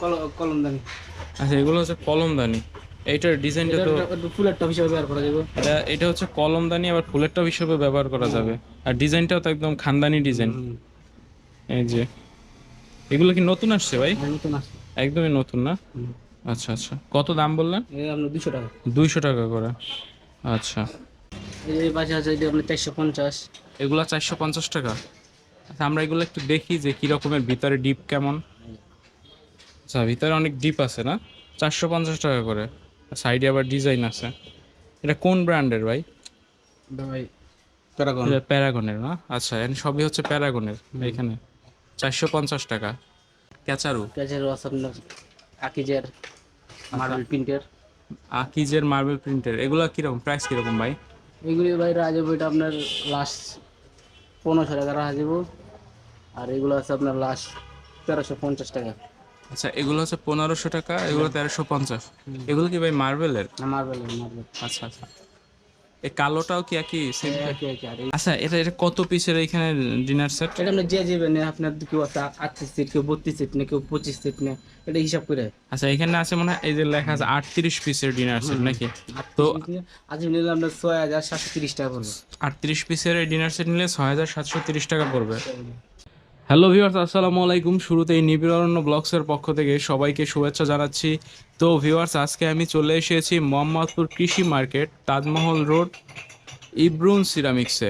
Call- কলমদানি। আচ্ছা এগুলো হচ্ছে কলমদানি। এইটার ডিজাইনটা তো ফুলের টপ হিসেবে ব্যবহার করা যাবে। এটা এটা হচ্ছে কলমদানি আবার ফুলের টপ হিসেবে ব্যবহার করা যাবে। আর ডিজাইনটাও তো একদম খানদানি ডিজাইন। এই যে। এগুলো কি নতুন আসছে ভাই? নতুন আছে একদমই নতুন না? আচ্ছা আচ্ছা। কত দাম বললেন? দুশো টাকা। দুইশো টাকা করে। আচ্ছা। এই পাশে আছে এটি আপনার চারশো পঞ্চাশ। এগুলো চারশো পঞ্চাশ টাকা। আচ্ছা আমরা এগুলো একটু দেখি যে কি রকমের ভিতরে ডিপ কেমন। আচ্ছা ভিতরে অনেক ডিপ আছে না? চারশো পঞ্চাশ টাকা করে। সাইডে আবার ডিজাইন আছে। এটা কোন ব্র্যান্ডের ভাই? ভাই প্যারাগন প্যারাগনের না? আচ্ছা এখানে সবই হচ্ছে প্যারাগনের এখানে। চারশো পঞ্চাশ টাকা। ক্যাচারু ক্যাচারু আছে আপনার আকিজের মার্বেল প্রিন্টের আকিজের মার্বেল প্রিন্টের এগুলো কীরকম? প্রাইস কীরকম ভাই? এগুলি ভাই রাজা এটা আপনার লাস্ট পনেরোশো টাকা রাখা আর এগুলো আছে আপনার লাস্ট তেরোশো পঞ্চাশ টাকা। আচ্ছা এগুলো হচ্ছে পনেরোশো টাকা এগুলো তেরোশো পঞ্চাশ। এগুলো কি ভাই মার্বেলের? Marble marble. আচ্ছা আচ্ছা। এই কালোটাও কি একই সেম আর আচ্ছা এটা এটা কত পিসের এখানে ডিনার সেট? এটা আপনি যে যাবেন আপনার কেউ আছে আটত্রিশ সিট কেউ বত্রিশ সিট কেউ পঁচিশ সিট নেই এটা হিসাব করে। আচ্ছা এখানে আছে মনে হয় এই যে লেখা আছে আটত্রিশ পিসের ডিনার সেট নাকি? তো আজ নিলে আপনার ছয় হাজার সাতশো তিরিশ টাকা পড়বে। আটত্রিশ পিসের এই ডিনার সেট নিলে ছয় হাজার সাতশো তিরিশ টাকা পড়বে। হ্যালো ভিউয়ার্স আসসালামু আলাইকুম। শুরুতেই নিবিড়রণ্য ব্লগসের পক্ষ থেকে সবাইকে শুভেচ্ছা জানাচ্ছি। তো ভিউয়ার্স আজকে আমি চলে এসেছি মোহাম্মদপুর কৃষি মার্কেট তাজমহল রোড ইব্রুন সিরামিক্সে।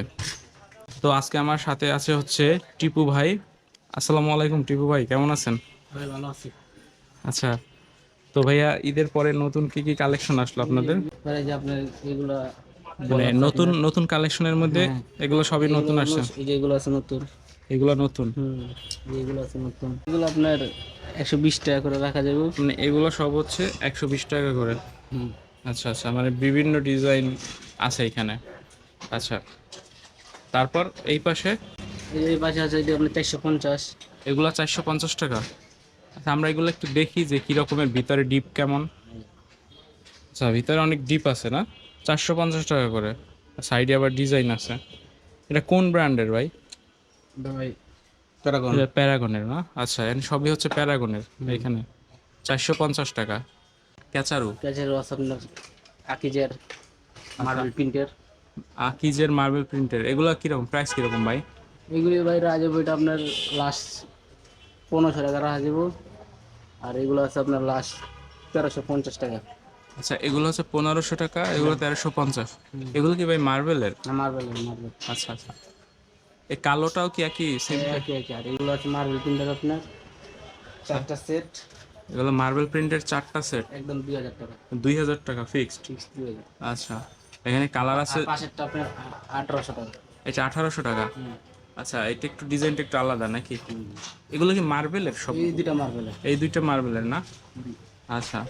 তো আজকে আমার সাথে আছে হচ্ছে টিপু ভাই। আসসালামু আলাইকুম টিপু ভাই কেমন আছেন? ভাই ভালো আছি। আচ্ছা তো ভাইয়া ঈদের পরে নতুন কি কি কালেকশন আসলো আপনাদের? যে আপনার এগুলো মানে নতুন নতুন কালেকশনের মধ্যে এগুলো সবই নতুন আসছে। এই যে এগুলো আছে নতুন। এগুলো নতুন? হুম এগুলো আছে নতুন। এগুলো আপনার একশো বিশ টাকা করে রাখা যাবে। মানে এগুলো সব হচ্ছে একশো বিশ টাকা করে? আচ্ছা আচ্ছা মানে বিভিন্ন ডিজাইন আছে এখানে। আচ্ছা তারপর এই পাশে? এই পাশে আছে এটি আপনার চারশো পঞ্চাশ। এগুলো চারশো পঞ্চাশ টাকা? আচ্ছা আমরা এগুলো একটু দেখি যে কি রকমের ভিতরে ডিপ কেমন? আচ্ছা ভিতরে অনেক ডিপ আছে না? চারশো পঞ্চাশ টাকা করে। সাইডে আবার ডিজাইন আছে। এটা কোন ব্র্যান্ডের ভাই? প্যারাগন। এটা প্যারাগনের না? আচ্ছা এখানে সবই হচ্ছে প্যারাগনের এখানে। চারশো পঞ্চাশ টাকা। ক্যাচারু। ক্যাচের আছে আপনার আকিজের মার্বেল প্রিন্টের আকিজের মার্বেল প্রিন্টের এগুলো কীরকম? প্রাইস কীরকম ভাই? এগুলি ভাই রাজা বইটা আপনার লাস্ট পনেরোশো টাকা রাখা আর এগুলো আছে আপনার লাস্ট তেরোশো পঞ্চাশ টাকা। আচ্ছা এগুলো হচ্ছে পনেরোশো টাকা এগুলো তেরোশো পঞ্চাশ। এগুলো কি ভাই মার্বেলের মার্বেল মার্বেল আচ্ছা আচ্ছা। এই কালোটাও কি একই? সেম একই একই। আর এগুলো আছে মার্বেল প্রিন্টার আপনার চারটা সেট এগুলো মার্বেল প্রিন্টের চারটা সেট একদম দুই হাজার টাকা। দুই হাজার টাকা ফিক্সড ফিক্স দুই হাজার। আচ্ছা। এখানে কালার আছে পাশেরটা আপনার আঠারোশো টাকা। এটা আঠারোশো টাকা? আচ্ছা এটা একটু ডিজাইনটা একটু আলাদা নাকি? এগুলো কি মার্বেলের সব? এই দুইটা মার্বেলের এই দুইটা মার্বেলের না? আচ্ছা।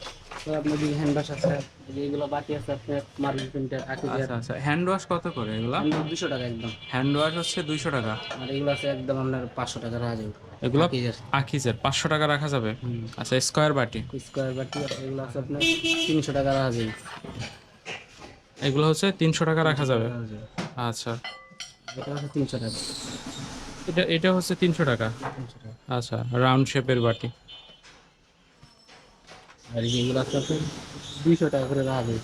তো আপনার দুই হ্যান্ড ওয়াশ আছে এই এগুলো বাকি আছে আপনার মার্বেল প্রিন্টার আকিজের আচ্ছা আচ্ছা। হ্যান্ড ওয়াশ কত করে এগুলা? দুশো টাকা একদম। হ্যান্ড ওয়াশ হচ্ছে দুইশো টাকা। আর এগুলো আছে একদম আপনার পাঁচশো টাকা রাখা যাবে। এগুলো আকিজের। আখিজের পাঁচশো টাকা রাখা যাবে? আচ্ছা স্কোয়ার বাটি। স্কোয়ার বাটি এগুলো আছে আপনার তিনশো টাকা রাখা যাবে। এগুলো হচ্ছে তিনশো টাকা রাখা যাবে। আচ্ছা। এটা হচ্ছে তিনশো টাকা। এটা এটা হচ্ছে তিনশো টাকা? আচ্ছা রাউন্ড শেপের বাটি। আর এগুলো আছে আপনার দুইশো টাকা করে রাখবে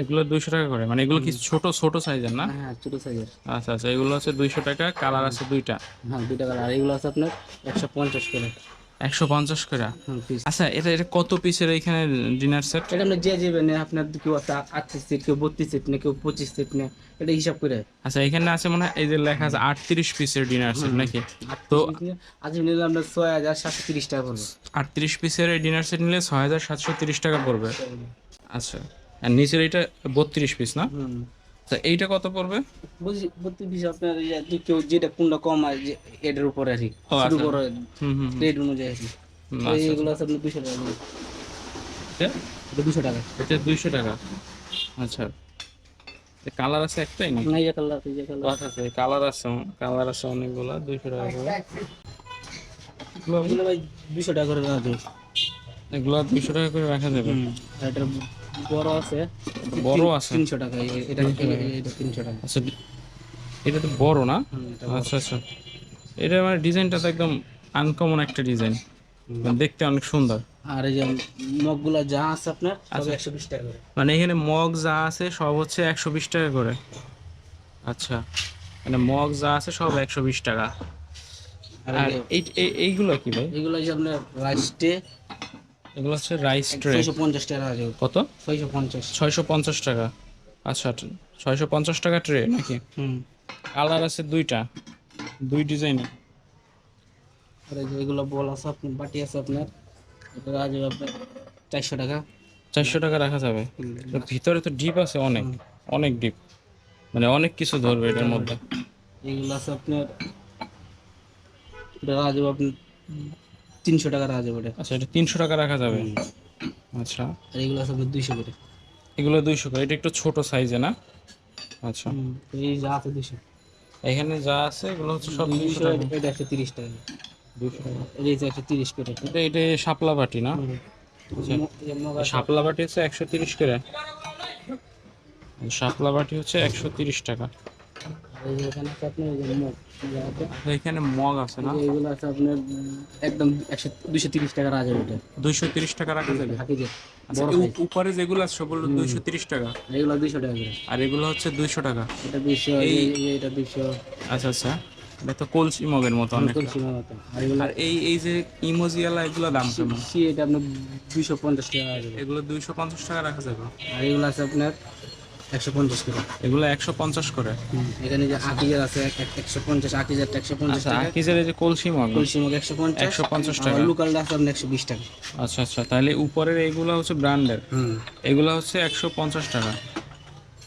এগুলো দুইশো টাকা করে? মানে এগুলো কি ছোট ছোট সাইজের না? হ্যাঁ ছোট সাইজের। আচ্ছা আচ্ছা এগুলো আছে দুইশো টাকা কালার আছে দুইটা। হ্যাঁ দুইটা কালার। আর এগুলো আছে আপনার একশো পঞ্চাশ করে। একশো পঞ্চাশ করে। আচ্ছা এটা এটা কত পিসের এখানে ডিনার সেট এটা আপনি যে যাবেন আপনার কেউ আটত্রিশ সিট কেউ বত্রিশ সিট নেই কেউ পঁচিশ সিট নেই এটা হিসাব করে। আচ্ছা এখানে আছে মনে হয় এই যে লেখা আছে আটত্রিশ পিসের ডিনার সেট নাকি? তো আজ নিলে আপনার ছয় হাজার সাতশো তিরিশ টাকা পড়বে। আটত্রিশ পিসের এই ডিনার সেট নিলে ছয় হাজার সাতশো তিরিশ টাকা পড়বে। আচ্ছা আর নিচের এটা বত্রিশ পিস না? আচ্ছা এইটা কত পড়বে? বুঝি বত্রিশ আপনার ইয়ে, যে কেউ যেটা কোনটা কম যে এটার উপরে আর কি শুরু। করে হুম হুম হুম। রেট অনুযায়ী আর কি। আচ্ছা, এইগুলো আছে আপনার দুশো টাকা। এটা? দুশো টাকা। এটা দুইশো টাকা। আচ্ছা। কালার আছে একটাই না না ইয়ে কালার ইয়ে কালার আচ্ছা আচ্ছা কালার আছে কালার আছে অনেকগুলো দুইশো টাকা করে। এগুলো ভাই দুশো টাকা করে রাখা যাবে। এগুলো দুইশো টাকা করে রাখা যাবে? আর এটার বড় আছে। বড় আছে? তিনশো টাকা এটা এটা তিনশো টাকা। আচ্ছা এটা তো বড় না? আচ্ছা আচ্ছা। এটা মানে ডিজাইনটা তো একদম আনকমন একটা ডিজাইন। মানে দেখতে অনেক সুন্দর। আর এই যে মগগুলা যা আছে আপনার সব আচ্ছা। একশো বিশ টাকা করে। মানে এখানে মগ যা আছে সব হচ্ছে একশো বিশ টাকা করে। আচ্ছা। মানে মগ যা আছে সব একশো বিশ টাকা। আর এই- এইগুলো কি ভাই? এগুলো যে আপনার রাইস টে এগুলো হচ্ছে রাইস ট্রে ছয়শো পঞ্চাশ টাকা আছে কত? ছয়শো পঞ্চাশ। ছয়শো পঞ্চাশ টাকা। আচ্ছা ছয়শো পঞ্চাশ টাকা ট্রে নাকি? হুম। কালার আছে দুইটা। দুই ডিজাইনের আর এগুলো বল আছে আপনার বাটি আছে আপনার। এটা আছে আপনার চারশো টাকা। চারশো টাকা রাখা যাবে। ভিতরে তো ডিপ আছে অনেক। অনেক ডিপ মানে অনেক কিছু ধরবে এটার মধ্যে। এগুলো আছে আপনার এটা রাজু আপনার তিনশো টাকা রাজু এটা আচ্ছা এটা তিনশো টাকা রাখা যাবে? আচ্ছা। আর এগুলো আছে দুইশো করে। এগুলো দুইশো করে এটা একটু ছোট সাইজে না? আচ্ছা। এই যা আছে দুইশো। এখানে যা আছে এগুলো হচ্ছে সব দুইশো এটা একশো তিরিশ টাকা। দুইশো টাকা। এই যে একশো তিরিশ করে এটা এটা শাপলা বাটি না? আছে। শাপলা বাটি হচ্ছে একশো তিরিশ করে। শাপলা বাটি হচ্ছে একশো তিরিশ টাকা। এখানে আছে আপনার এই যে মগ আছে। আর এখানে মগ আছে না? এগুলো আছে আপনার একদম একশো দুইশো তিরিশ টাকা রাজা এটা দুইশো তিরিশ টাকা রাখা যাবে? হাকি যে আচ্ছা বড় এই size। উপরে যেগুলো আছে সবগুলো দুইশো তিরিশ টাকা? এগুলো দুইশো টাকা আর এগুলো হচ্ছে দুইশো টাকা? এটা দুইশো এটা দুইশো। আচ্ছা আচ্ছা। এটা তো কলসি মগের মতো অনেক আর এই এই যে ইমোজিয়ালা এগুলো দাম কেমন? সি এটা আপনার দুইশো পঞ্চাশ টাকা এগুলো দুইশো পঞ্চাশ টাকা রাখা যাবে। আর এগুলো আছে আপনার একশো পঞ্চাশ করে। এগুলো একশো পঞ্চাশ করে। এখানে যে আকিজার আছে এক- একশো পঞ্চাশ একশো পঞ্চাশ আচ্ছা টাকা। আকিজের যে কলসি মগ। তুলসী মগ একশো পঞ্চাশ 150 টাকা। লোকালটা আছে আপনার একশো বিশ টাকা। আচ্ছা আচ্ছা তাহলে উপরের এইগুলো হচ্ছে ব্র্যান্ডের। এগুলো হচ্ছে একশো পঞ্চাশ টাকা।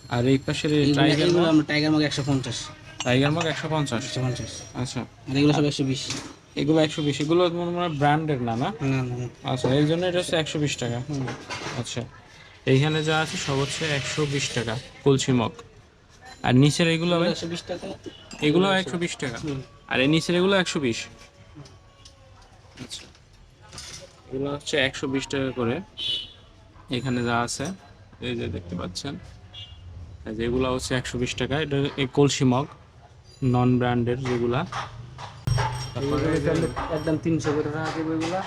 আর এই পাশের টাইগার এগুলো আমরা টাইগার মগ একশো পঞ্চাশ। টাইগার মগ একশো পঞ্চাশ? একশো পঞ্চাশ। আচ্ছা। আর এগুলো সব একশো বিশ। এগুলো একশো বিশ। এগুলো মনে হয় ব্র্যান্ডের না না। আচ্ছা এই জন্য এটা হচ্ছে একশো বিশ টাকা। আচ্ছা। এইখানে যা আছে সব হচ্ছে একশো বিশ টাকা কলসি মগ। আর নিচের এগুলো একশো বিশ টাকা? এগুলো একশো বিশ টাকা। আর এই নিচের এগুলো একশো বিশ। আচ্ছা। এগুলো হচ্ছে একশো বিশ টাকা করে। এখানে যা আছে এই যে দেখতে পাচ্ছেন এই যে এগুলো হচ্ছে একশো বিশ টাকা। এটা এই কলসি মগ নন ব্র্যান্ডের যেগুলা তারপরে একদম তিনশো করে রাখা দেবো এগুলো।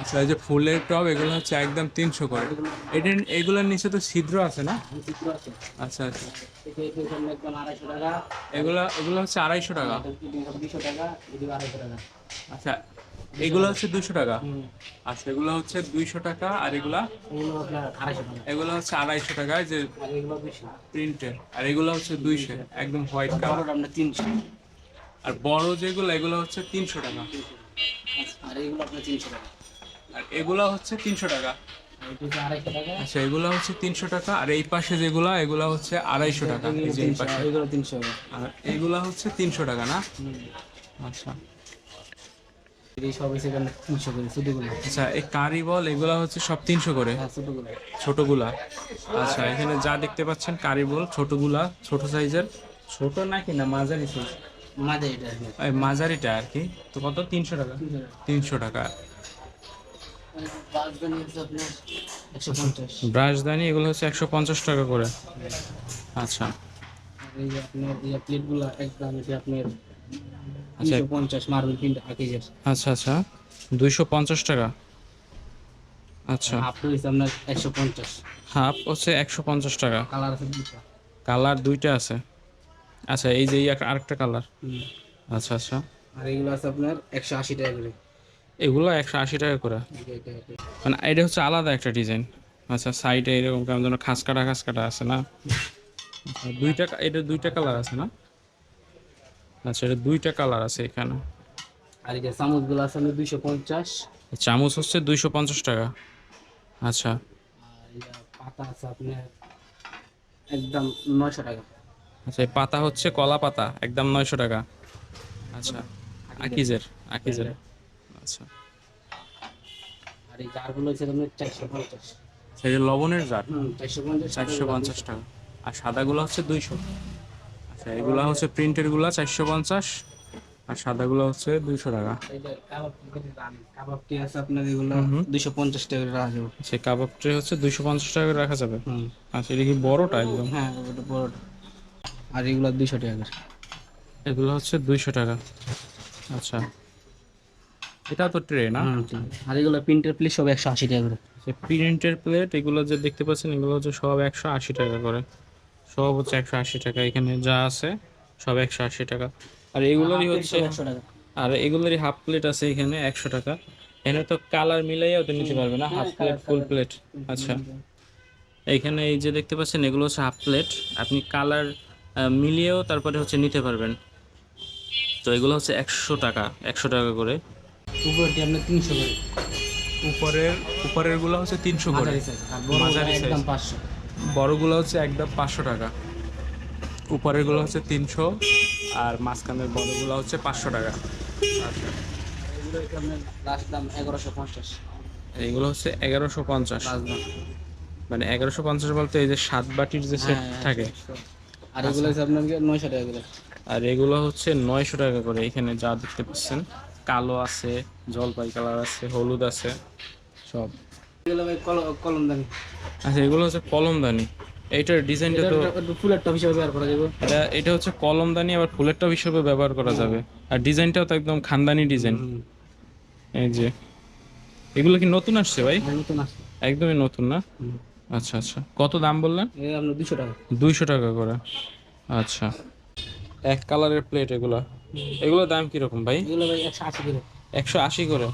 আচ্ছা এই যে ফুলের টব, এগুলো হচ্ছে একদম তিনশো করে। এটা এগুলোর নিচে তো ছিদ্র আছে না? আচ্ছা আচ্ছা। টাকা এগুলো এগুলো হচ্ছে আড়াইশো টাকা। টাকা টাকা আচ্ছা এগুলো হচ্ছে দুশো টাকা? আচ্ছা এগুলো হচ্ছে দুইশো টাকা আর এগুলা? এগুলো টাকা হচ্ছে আড়াইশো টাকায় যে প্রিন্টের আর এগুলো হচ্ছে দুইশো, একদম হোয়াইট কালার তিনশো আর বড় যেগুলো, এগুলো হচ্ছে তিনশো টাকা। আর এগুলো আপনার তিনশো টাকা। আর এগুলো হচ্ছে তিনশো টাকা। আচ্ছা এগুলো হচ্ছে তিনশো টাকা। আর এই পাশে যেগুলো এগুলো হচ্ছে আড়াইশো টাকা। এই এগুলো পাশে। তিনশো আর এগুলো হচ্ছে তিনশো টাকা না? আচ্ছা। আচ্ছা এই কারি বল এগুলো হচ্ছে সব তিনশো করে? হ্যাঁ ছোটগুলা। আচ্ছা এখানে যা দেখতে পাচ্ছেন কারি বল ছোটগুলা ছোট সাইজের। ছোট নাকি না মাঝারি সাইজ মাঝারিটা আর কি। তো কত? তিনশো টাকা। তিনশো টাকা। ব্রাশদানি এগুলো হচ্ছে একশো পঞ্চাশ টাকা করে। আচ্ছা। এই যে আপনার এই প্লেটগুলো এটা আপনার আচ্ছা। পঞ্চাশ মার্বেল প্রিন্ট আকিজের। আচ্ছা আচ্ছা। দুইশো পঞ্চাশ টাকা। আচ্ছা। হাফ হয়েছে আপনার একশো পঞ্চাশ। হাফ হচ্ছে একশো পঞ্চাশ টাকা। কালার আছে কালার দুইটা আছে। আচ্ছা এই যে আরেকটা কালার। আচ্ছা আচ্ছা। আর এগুলো আছে আপনার একশো আশি টাকা করে। এগুলো একশো আশি টাকা করে। মানে এটা হচ্ছে আলাদা একটা ডিজাইন। আচ্ছা সাইডে এরকম কেমন যেন খাস কাটা খাস কাটা আছে না? দুইটা এটা দুইটা কালার আছে না? আচ্ছা এটা দুইটা কালার আছে এখানে। আর এই যে চামচগুলো আছে আপনার দুইশো পঞ্চাশ। চামচ হচ্ছে দুইশো পঞ্চাশ টাকা। আচ্ছা। পাতা আছে আপনার একদম নয়শো টাকা। আচ্ছা এই পাতা হচ্ছে কলা পাতা একদম নয়শো টাকা। আচ্ছা আকিজের আকিজের। আচ্ছা। আর এই জারগুলো হচ্ছে আপনার চারশো পঞ্চাশ। লবণের জার? হুম চারশো পঞ্চাশ চারশো পঞ্চাশ টাকা। আর সাদাগুলো হচ্ছে দুইশো। আচ্ছা এগুলো হচ্ছে প্রিন্টেরগুলো চারশো পঞ্চাশ আর সাদাগুলো হচ্ছে দুইশো টাকা। এই যে কাবাব কাবাবটি আছে আপনার এগুলো দুইশো পঞ্চাশ টাকা রাখা যাবে। সেই কাবাব ট্রে হচ্ছে দুইশো পঞ্চাশ টাকা রাখা যাবে। আচ্ছা এটা কি বড়টা একদম? হ্যাঁ ওটা বড়টা। আর এগুলো দুইশো টাকা এগুলো হচ্ছে দুইশো টাকা। আচ্ছা এটা তো ট্রে না? আছে। আর এগুলো প্রিন্টের প্লিজ সব একশো আশি টাকা করে। প্রিন্টের প্লেট এগুলো যে দেখতে পাচ্ছেন এগুলো হচ্ছে সব একশো আশি টাকা করে। সব হচ্ছে একশো আশি টাকা এখানে যা আছে সব একশো আশি টাকা। আর এগুলোরই হচ্ছে আর এগুলোরই হাফ প্লেট আছে এখানে একশো টাকা। এখানে তো কালার মিলাইয়াও তো নিতে পারবে না হাফ প্লেট ফুল প্লেট আচ্ছা। এখানে এই যে দেখতে পাচ্ছেন এগুলো হচ্ছে হাফ প্লেট আপনি কালার মিলিয়েও তারপরে হচ্ছে নিতে পারবেন। তো এগুলো হচ্ছে একশো টাকা একশো টাকা করে। উপরটি আপনার তিনশো করে। উপরের উপরেরগুলো হচ্ছে তিনশো করে। মাঝারি বড় মাঝারি একদম পাঁচশো। বড়গুলো হচ্ছে একদম পাঁচশো টাকা। উপরেরগুলো হচ্ছে তিনশো আর মাঝখানের বড়গুলো হচ্ছে পাঁচশো টাকা। আচ্ছা। এগুলো হচ্ছে লাস্ট দাম এগারোশো পঞ্চাশ। এইগুলো হচ্ছে এগারোশো পঞ্চাশ। মানে এগারোশো পঞ্চাশ বলতে এই যে সাত বাটির যে সেট হ্যাঁ, থাকে। আর এগুলো হচ্ছে আপনার নয়শো টাকা করে? আর এগুলো হচ্ছে নয়শো টাকা করে এখানে যা দেখতে পাচ্ছেন। কালো আছে জলপাই কালার আছে হলুদ আছে সব। এগুলো কলম দামি আচ্ছা এগুলো হচ্ছে কলমদানি। এইটার ডিজাইনটা তো ফুলের টপ হিসেবে ব্যবহার করা যাবে। এটা এটা হচ্ছে কলমদানি আবার ফুলের টপ হিসেবে ব্যবহার করা যাবে। আর ডিজাইনটাও তো একদম খানদানি ডিজাইন। এই যে। এগুলো কি নতুন আসছে ভাই? নতুন আসছে। একদমই নতুন না? আচ্ছা আচ্ছা। কত দাম বললেন? দুশো টাকা। দুইশো টাকা করে। আচ্ছা। এক কালারের প্লেট এগুলো। এগুলোর দাম কীরকম ভাই? এগুলো ভাই একশো আশি করে। একশো আশি করে?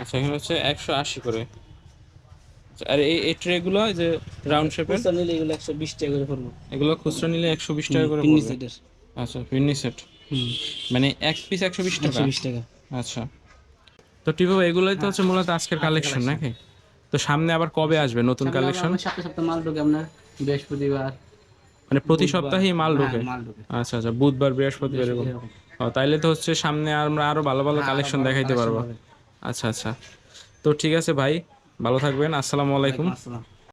আচ্ছা এখানে হচ্ছে একশো আশি করে। আচ্ছা, আর এই এই ট্রেগুলো যে রাউন্ড শেপের খুচরা নিলে এগুলো একশো বিশ টাকা করে পড়ব। এগুলো খুচরা নিলে একশো বিশ টাকা করে পিন্নি সেটের। আচ্ছা পিন্নি সেট। মানে এক পিস একশো বিশ টাকা? বিশ টাকা। আচ্ছা। তো টিপো এগুলোই তো হচ্ছে মূলত আজকের কালেকশন নাকি? তো সামনে আবার কবে আসবে নতুন কালেকশন সপ্তাহে সপ্তাহে মাল ঢোকে আপনার বৃহস্পতিবার। মানে প্রতি সপ্তাহে মাল ঢোকে? হ্যাঁ, মাল ঢোকে। আচ্ছা আচ্ছা বুধবার বৃহস্পতিবার এরকম। ও তাইলে তো হচ্ছে সামনে আমরা আরও ভালো ভালো কালেকশন দেখাইতে পারব। আচ্ছা আচ্ছা। তো ঠিক আছে ভাই ভালো থাকবেন। আসসালামু আলাইকুম।